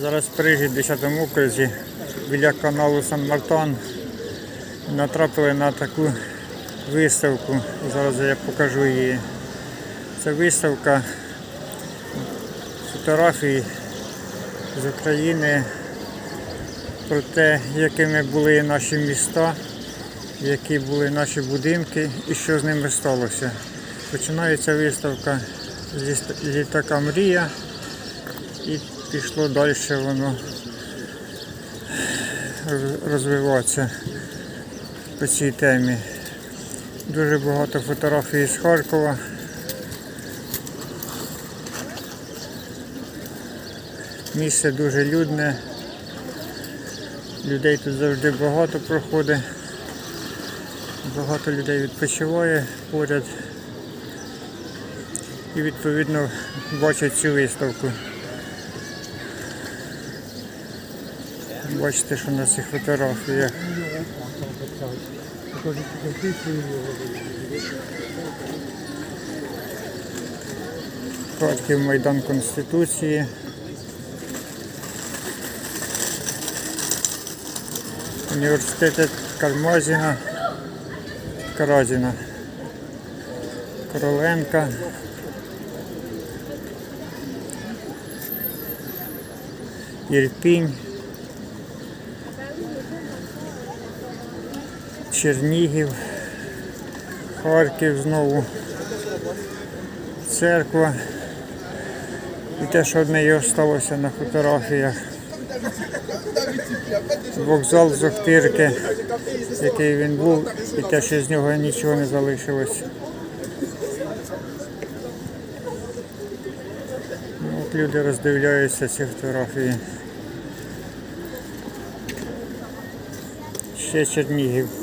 Зараз в в 10 окрузі, біля каналу Сан-Мартан натрапили на таку виставку. Зараз я покажу її. Це виставка фотографій з України про те, якими були наші міста, які були наші будинки і що з ними сталося. Починається виставка з літака Мрія пішло далі воно роз- розвиватися по цій темі. Дуже багато фотографій з Харкова. Місце дуже людне. Людей тут завжди багато проходить. Багато людей відпочиває поряд. І відповідно бачать цю виставку. Бачите, що на цих фотографіях. Харків Майдан Конституції. Університет Кармазіна, Каразіна, Короленка. Ірпінь. Чернігів, Харків знову, церква. І те, що одне і осталося на фотографіях. Вокзал з Охтирки, який він був, і те, що з нього нічого не залишилось. Ну, от люди роздивляються ці фотографії. Ще Чернігів.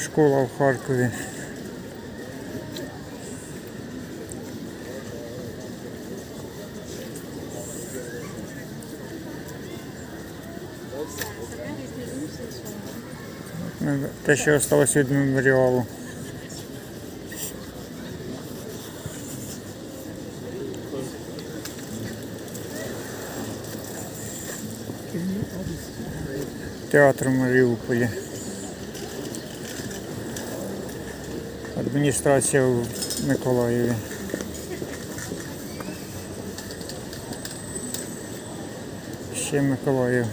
Школа в Харкові. Те, що залишилось від меморіалу. Театр в Маріуполі. Адміністрація в Миколаєві. Ще Миколаїв.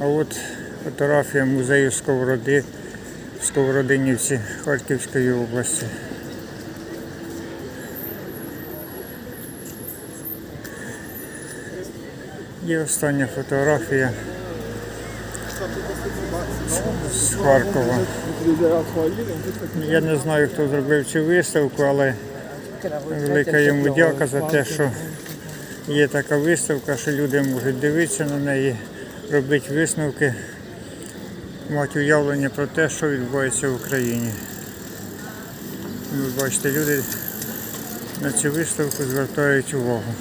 А от фотографія музею Сковороди в Сковородинівці Харківської області. І остання фотографія з Харкова. Я не знаю, хто зробив цю виставку, але велика йому дяка за те, що є така виставка, що люди можуть дивитися на неї, робити висновки, мати уявлення про те, що відбувається в Україні. Ви бачите, люди на цю виставку звертають увагу.